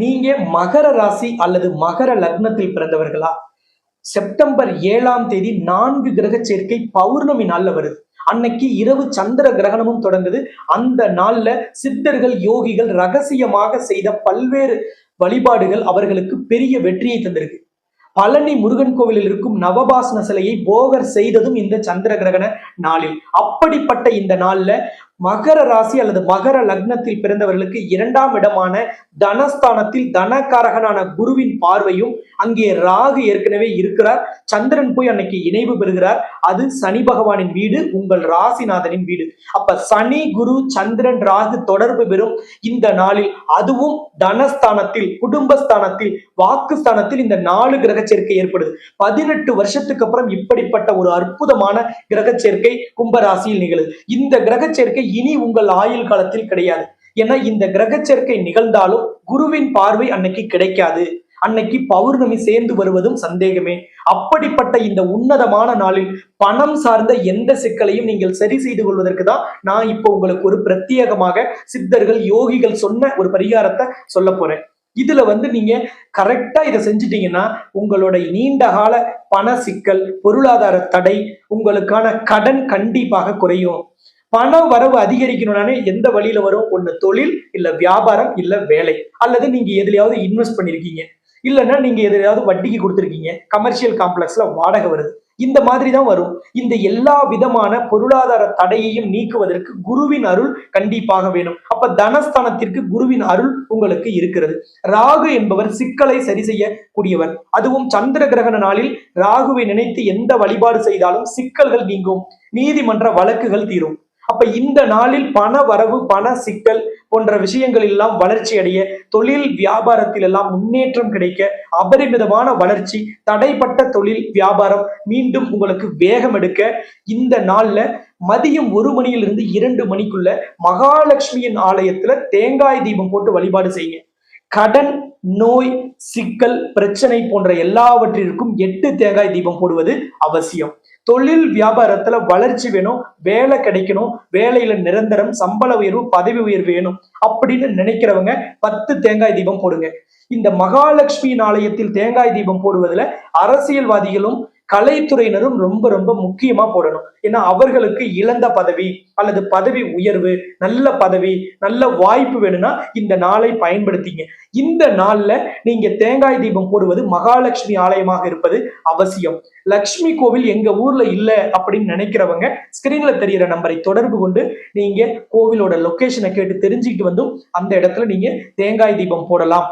நீங்க மகர ராசி அல்லது மகர லக்னத்தில் பிறந்தவர்களா? செப்டம்பர் ஏழாம் தேதி நான்கு கிரக சேர்க்கை பௌர்ணமி நாள்ல வருது. அன்னைக்கு இரவு சந்திர கிரகணமும் தொடங்குது. அந்த நாள்ல சித்தர்கள் யோகிகள் ரகசியமாக செய்த பல்வேறு வழிபாடுகள் அவர்களுக்கு பெரிய வெற்றியை தந்திருக்கு. பழனி முருகன் கோவிலில் இருக்கும் நவபாசன சிலையை போகர் செய்ததும் இந்த சந்திர கிரகண நாளில். அப்படிப்பட்ட இந்த நாள்ல மகர ராசி அல்லது மகர லக்னத்தில் பிறந்தவர்களுக்கு இரண்டாம் இடமான தனஸ்தானத்தில் தனகாரகனான குருவின் பார்வையும் அங்கே ராகு ஏற்கனவே இருக்கிறார். சந்திரன் போய் அன்னைக்கு இணைவு பெறுகிறார். அது சனி பகவானின் வீடு உங்கள் ராசிநாதனின் வீடு. அப்ப சனி குரு சந்திரன் ராகு தொடர்பு பெறும் இந்த நாளில். அதுவும் தனஸ்தானத்தில் குடும்பஸ்தானத்தில் வாக்குஸ்தானத்தில் இந்த நாலு கிரக சேர்க்கை ஏற்படுது. பதினெட்டு வருஷத்துக்கு அப்புறம் இப்படிப்பட்ட ஒரு அற்புதமான கிரக சேர்க்கை கும்பராசியில் நிகழுது. இந்த கிரக சேர்க்கை இனி உங்கள் ஆயுள் காலத்தில் கிடையாது. ஏன்னா இந்த கிரக சேர்க்கை நிகழ்ந்தாலும் குருவின் பார்வை அன்னைக்கு கிடைக்காது. அன்னைக்கு பௌர்ணமி சேர்ந்து வருவதும் சந்தேகமே. அப்படிப்பட்ட இந்த உன்னதமான நாளில் பணம் சார்ந்த எந்த சிக்கலையும் நீங்கள் சரி செய்து கொள்வதற்கு தான் நான் இப்போ உங்களுக்கு ஒரு பிரத்யேகமாக சித்தர்கள் யோகிகள் சொன்ன ஒரு பரிகாரத்தை சொல்ல போறேன். இதுல வந்து நீங்க கரெக்டா இதை செஞ்சுட்டீங்கன்னா உங்களோட நீண்ட கால பண சிக்கல் பொருளாதார தடை உங்களுக்கான கடன் கண்டிப்பாக குறையும். பண வரவு அதிகரிக்கணும்னாலே எந்த வழியில வரும்? ஒண்ணு தொழில் இல்ல வியாபாரம் இல்ல வேலை. அல்லது நீங்க எதுலையாவது இன்வெஸ்ட் பண்ணிருக்கீங்க. இல்லைன்னா நீங்க எதுலையாவது வட்டிக்கு கொடுத்துருக்கீங்க. கமர்ஷியல் காம்ப்ளெக்ஸ்ல வாடகை வருது. இந்த மாதிரி தான் வரும். இந்த எல்லா விதமான பொருளாதார தடையையும் நீக்குவதற்கு குருவின் அருள் கண்டிப்பாக வேணும். அப்ப தனஸ்தானத்திற்கு குருவின் அருள் உங்களுக்கு இருக்கிறது. ராகு என்பவர் சிக்கலை சரி செய்யக்கூடியவர். அதுவும் சந்திர கிரகண நாளில் ராகுவை நினைத்து எந்த வழிபாடு செய்தாலும் சிக்கல்கள் நீங்கும். நீதிமன்ற வழக்குகள் தீரும். அப்ப இந்த நாளில் பண வரவு பண சிக்கல் போன்ற விஷயங்கள் எல்லாம் வளர்ச்சி அடைய தொழில் வியாபாரத்தில் எல்லாம் முன்னேற்றம் கிடைக்க அபரிமிதமான வளர்ச்சி தடைப்பட்ட தொழில் வியாபாரம் மீண்டும் உங்களுக்கு வேகம் எடுக்க இந்த நாள்ல மதியம் ஒரு மணியிலிருந்து இரண்டு மணிக்குள்ள மகாலட்சுமியின் ஆலயத்துல தேங்காய் தீபம் போட்டு வழிபாடு செய்யுங்க. கடன் நோய் சிக்கல் பிரச்சனை போன்ற எல்லாவற்றிற்கும் எட்டு தேங்காய் தீபம் போடுவது அவசியம். தொழில் வியாபாரத்துல வளர்ச்சி வேணும் வேலை கிடைக்கணும் வேலையில நிரந்தரம் சம்பள உயர்வு பதவி உயர்வு வேணும் அப்படின்னு நினைக்கிறவங்க பத்து தேங்காய் தீபம் போடுங்க. இந்த மகாலட்சுமியின் ஆலயத்தில் தேங்காய் தீபம் போடுவதுல அரசியல்வாதிகளும் கலைத்துறையினரும் ரொம்ப ரொம்ப முக்கியமா போடணும். ஏன்னா அவர்களுக்கு இழந்த பதவி அல்லது பதவி உயர்வு நல்ல பதவி நல்ல வாய்ப்பு வேணும்னா இந்த நாளை பயன்படுத்திங்க. இந்த நாள்ல நீங்க தேங்காய் தீபம் போடுவது மகாலட்சுமி ஆலயமாக இருப்பது அவசியம். லக்ஷ்மி கோவில் எங்க ஊர்ல இல்ல அப்படின்னு நினைக்கிறவங்க ஸ்கிரீன்ல தெரியற நம்பரை தொடர்பு கொண்டு நீங்க கோவிலோட லொக்கேஷனை கேட்டு தெரிஞ்சுக்கிட்டு வந்தும் அந்த இடத்துல நீங்க தேங்காய் தீபம் போடலாம்.